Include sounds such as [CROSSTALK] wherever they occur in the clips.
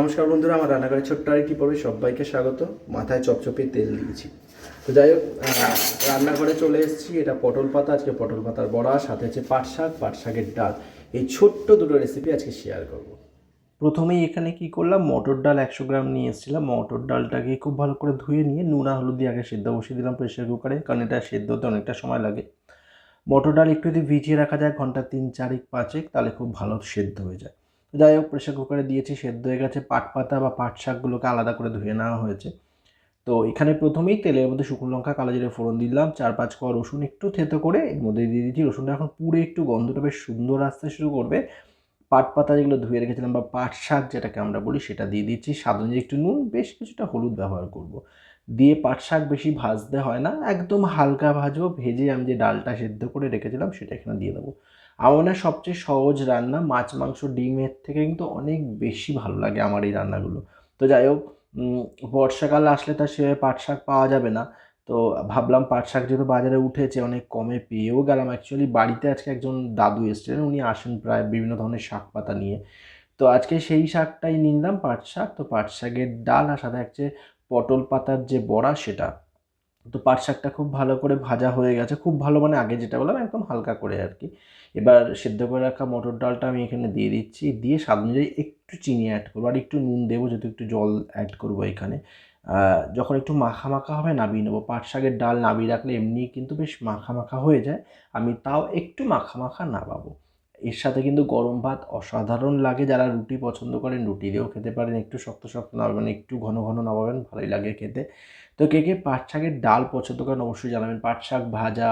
নমস্কার বন্ধুরা, আমার রান্নাঘরের ছোট্ট আরেকটি পর্বে সবাইকে স্বাগত। মাথায় চপচপে তেল দিয়েছি। তো যাই হোক রান্নাঘরে চলে এসেছি। এটা পটল পাতা, আজকে পটল পাতার বড়া, সাথে হচ্ছে পাট শাক, পাট শাকের ডাল। এই ছোট্ট দুটো রেসিপি আজকে শেয়ার করব। প্রথমেই এখানে কি করলাম? মটর ডাল একশো গ্রাম নিয়ে এসেছিলাম। মটর ডালটাকে খুব ভালো করে ধুয়ে নিয়ে নুন হলুদ দিয়ে আগে সেদ্ধ বসিয়ে দিলাম প্রেশার কুকারে কারণ এটা সেদ্ধ হতে অনেকটা সময় লাগে। মটর ডাল একটু যদি ভিজিয়ে রাখা যায়, ঘণ্টা তিন চারিক পাঁচেক, তাহলে খুব ভালো সেদ্ধ হয়ে যায়। যাই হোক প্রেশার কুকারে দিয়েছি, সেদ্ধ হয়ে গেছে, পাট পাতা বা পাট শাকগুলোকে আলাদা করে ধুয়ে নেওয়া হয়েছে। তো এখানে প্রথমেই তেলের মধ্যে শুকনো লঙ্কা, কালো জিরে ফোড়ন দিলাম, চার পাঁচ কোয়া রসুন একটু থেতো করে এর মধ্যে দিয়ে দিচ্ছি রসুনটা এখন পুরো একটু গন্ধটা বেশ সুন্দর আসতে শুরু করবে। পাট পাতা যেগুলো ধুয়ে রেখেছিলাম বা পাট শাক যেটাকে আমরা বলি, সেটা দিয়ে দিচ্ছি। স্বাদ অনুযায়ী একটু নুন, বেশ কিছুটা হলুদ ব্যবহার করব। দিয়ে পাট শাক বেশি ভাজতে হয় না, একদম হালকা ভাজবো, ভেজে আমি যে ডালটা সেদ্ধ করে রেখেছিলাম, সেটা এখানে দিয়ে দেবো। আমার সবচেয়ে সহজ রান্না মাছ, মাংস, ডিমের থেকে কিন্তু অনেক বেশি ভালো লাগে আমার এই রান্নাগুলো। তো যাই হোক বর্ষাকাল আসলে তার সেভাবে পাট শাক পাওয়া যাবে না। তো ভাবলাম পাট শাক যেহেতু বাজারে উঠেছে, অনেক কমে পেয়েও গেলাম। অ্যাকচুয়ালি বাড়িতে আজকে একজন দাদু এসেছিলেন, উনি আসেন প্রায় বিভিন্ন ধরনের শাক পাতা নিয়ে। তো আজকে সেই শাকটাই নিলাম পাট শাক। তো পাট শাকের ডাল আর সাথে হচ্ছে পটল পাতার যে বড়া, সেটা তো পাট শাকটা খুব ভালো করে ভাজা হয়ে গেছে। খুব ভালো মানে আগে যেটা বললাম একদম হালকা করে আর কি। এবার সেদ্ধ করে রাখা মটর ডালটা আমি এখানে দিয়ে দিচ্ছি। দিয়ে স্বাদ অনুযায়ী একটু চিনি অ্যাড করব আর একটু নুন দেবো যেহেতু একটু জল অ্যাড করব এখানে। যখন একটু মাখা মাখা হবে নাবিয়ে নেব। পাট শাকের ডাল নাবিয়ে রাখলে এমনি কিন্তু বেশ মাখা মাখা হয়ে যায়। আমি তাও একটু মাখা মাখা নাবাবো এর সাথে কিন্তু গরম ভাত অসাধারণ লাগে। যারা রুটি পছন্দ করেন, রুটি দিয়েও খেতে পারেন। একটু শক্ত শক্ত নামাবেন একটু ঘন ঘন নামাবেন, ভালোই লাগে খেতে। তো কে কে পাট শাকের ডাল পছন্দ করেন অবশ্যই জানাবেন। পাট শাক ভাজা,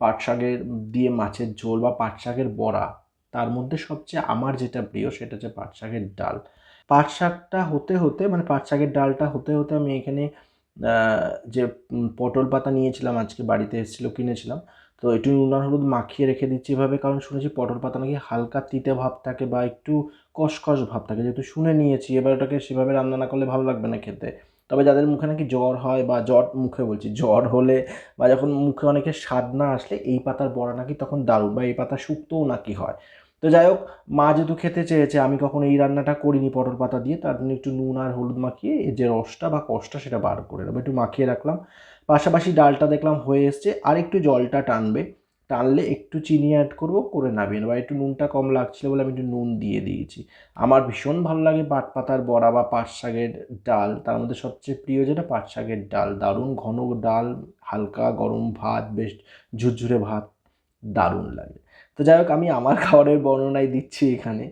পাট শাকের দিয়ে মাছের ঝোল বা পাট শাকের বড়া, তার মধ্যে সবচেয়ে আমার যেটা প্রিয় সেটা হচ্ছে পাট শাকের ডাল। পাট শাকটা হতে হতে মানে পাট শাকের ডালটা হতে হতে আমি এখানে যে পটল পাতা নিয়েছিলাম, আজকে বাড়িতে এসেছিল, কিনেছিলাম। তো একটু নুন আর হলুদ মাখিয়ে রেখে দিচ্ছি এভাবে, কারণ শুনেছি পটল পাতা নাকি হালকা তিতে ভাব থাকে বা একটু কষকষ ভাব থাকে। যেহেতু শুনে নিয়েছি, এবার ওটাকে সেভাবে রান্না না করলে ভালো লাগবে না খেতে। তবে যাদের মুখে নাকি জ্বর হয় বা জ্বর, মুখে বলছি, জ্বর হলে বা যখন মুখে অনেকের স্বাদ না আসলে এই পাতার বড়া নাকি তখন দারুণ বা এই পাতা শুক্তও নাকি হয়। তো যাই হোক, মা যেহেতু খেতে চেয়েছে, আমি কখনো এই রান্নাটা করিনি পটল পাতা দিয়ে, তার জন্য একটু নুন আর হলুদ মাখিয়ে যে রসটা বা কষটা সেটা বার করে নেব। একটু মাখিয়ে রাখলাম। পাশাপাশি ডালটা দেখলাম হয়ে এসছে, আর একটু জলটা টানবে। টানলে একটু চিনি অ্যাড করব, করে নামিয়ে নেব। একটু নুনটা কম লাগছিল বলে আমি একটু নুন দিয়ে দিয়েছি। আমার ভীষণ ভালো লাগে পাট পাতার বড়া বা পাট শাকের ডাল। তার মধ্যে সবচেয়ে প্রিয় যেটা, পাট শাকের ডাল। দারুণ ঘন ডাল, হালকা গরম ভাত, বেশ ঝুরঝুরে ভাত, দারুণ লাগে। তো যাই হোক, আমি আমার [LAUGHS] খাবারের বর্ণনাই দিচ্ছি এখানে।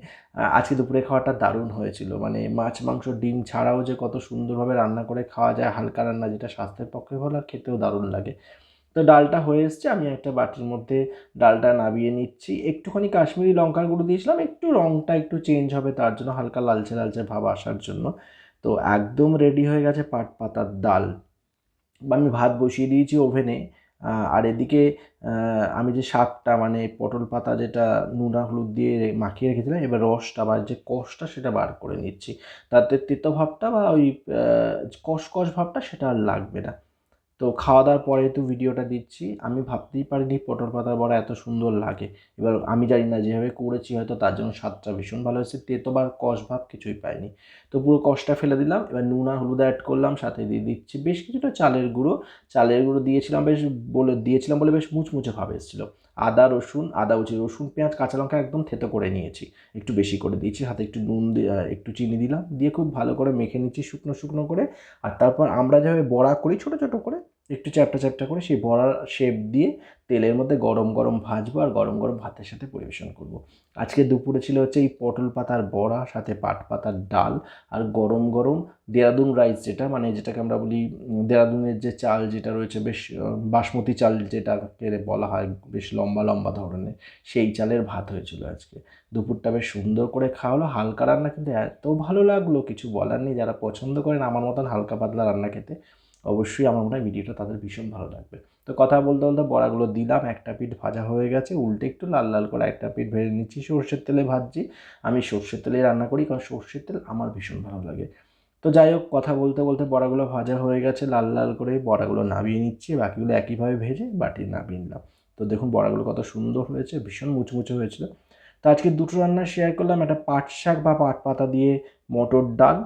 আজকে দুপুরে খাওয়াটা দারুণ হয়েছিল। মানে মাছ, মাংস, ডিম ছাড়াও যে কত সুন্দরভাবে রান্না করে খাওয়া যায়, হালকা রান্না যেটা স্বাস্থ্যের পক্ষে ভালো আর খেতেও দারুণ লাগে। তো ডালটা হয়ে এসছে, আমি একটা বাটির মধ্যে ডালটা নাবিয়ে নিচ্ছি। একটুখানি কাশ্মীরি লঙ্কার গুঁড়ো দিয়েছিলাম, একটু রঙটা একটু চেঞ্জ হবে তার জন্য হালকা লালচে লালচে ভাব আসার জন্য। তো একদম রেডি হয়ে গেছে পাট পাতার ডাল। বা আমি ভাত বসিয়ে দিয়েছি ওভেনে আর এদিকে আমি যে শাকটা মানে পটল পাতা যেটা নুনা হলুদ দিয়ে মাখিয়ে রেখেছিলাম, এবার রসটা বা যে কষটা সেটা বার করে নিচ্ছি। তাতে তেতো ভাবটা বা ওই কষকষ কষ কষ ভাবটা সেটা আর লাগবে না। তো খাওয়া দাওয়ার পরে তো ভিডিওটা দিচ্ছি। আমি ভাবতেই পারিনি পটল পাতার বড়া এত সুন্দর লাগে। এবার আমি জানি না যেভাবে করেছি হয়তো তার জন্য স্বাদটা ভীষণ ভালো হয়েছে। তেতো বা কষ ভাব কিছুই পাইনি। তো পুরো কষটা ফেলে দিলাম। এবার নুন আর হলুদ অ্যাড করলাম, সাথে দিয়ে দিচ্ছি বেশ কিছুটা চালের গুঁড়ো। চালের গুঁড়ো দিয়েছিলাম, বেশ বলে দিয়েছিলাম বলে বেশ মুচমুচে ভাব এসেছিল। আদা, রসুন, আদা উচি রসুন, পেঁয়াজ, কাঁচা লঙ্কা একদম থেতো করে নিয়েছি। একটু বেশি করে দিয়েছি, হাতে একটু নুন একটু চিনি দিলাম, দিয়ে খুব ভালো করে মেখে নিচ্ছি শুকনো শুকনো করে। আর তারপর আমরা যেভাবে বড়া করি, ছোটো ছোটো করে একটু চ্যাপটা চ্যাপটা করে সেই বড়ার শেপ দিয়ে তেলের মধ্যে গরম গরম ভাজবো আর গরম গরম ভাতের সাথে পরিবেশন করব। আজকে দুপুরে ছিল হচ্ছে এই পটল পাতার বড়া, সাথে পাট পাতার ডাল আর গরম গরম দেরাদুন রাইস যেটা মানে যেটাকে আমরা বলি দেরাদুনের যে চাল যেটা রয়েছে বেশ বাসমতি চাল যেটাকে বলা হয় বেশ লম্বা লম্বা ধরনের, সেই চালের ভাত হয়েছিল আজকে দুপুরটা বেশ সুন্দর করে খাওয়ালো, হালকা রান্না কিন্তু এত ভালো লাগল, কিছু বলার নেই, যারা পছন্দ করেন আমার মতন হালকা পাতলা রান্না খেতে অবশ্যই আমার মনে হয় ভিডিওটা তাদের ভীষণ ভালো লাগবে। তো কথা বলতে বলতে বড়াগুলো দিলাম, একটা পিঠ ভাজা হয়ে গেছে, উল্টে একটু লাল লাল করে একটা পিঠ ভেজে নিচ্ছি। সর্ষের তেলে ভাজছি। আমি সর্ষের তেলে রান্না করি কারণ সর্ষের তেল আমার ভীষণ ভালো লাগে। তো যাই হোক, কথা বলতে বলতে বড়াগুলো ভাজা হয়ে গেছে, লাল লাল করে বড়াগুলো নামিয়ে নিচ্ছি, বাকিগুলো একইভাবে ভেজে বাটি নামিয়ে নিলাম। তো দেখুন বড়াগুলো কত সুন্দর হয়েছে, ভীষণ মুচমুচে হয়েছিল। তো আজকে দুটো রান্না শেয়ার করলাম, একটা পাট শাক বা পাট পাতা দিয়ে মটর ডাল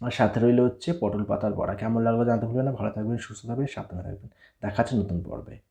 আর সাথে রইল হচ্ছে পটল পাতার বড়া। কেমন লাগল জানতে ভুলবেন না। ভালো থাকবেন, সুস্থ থাকবেন, সাবধানে থাকবেন। দেখাচ্ছে নতুন পর্বে।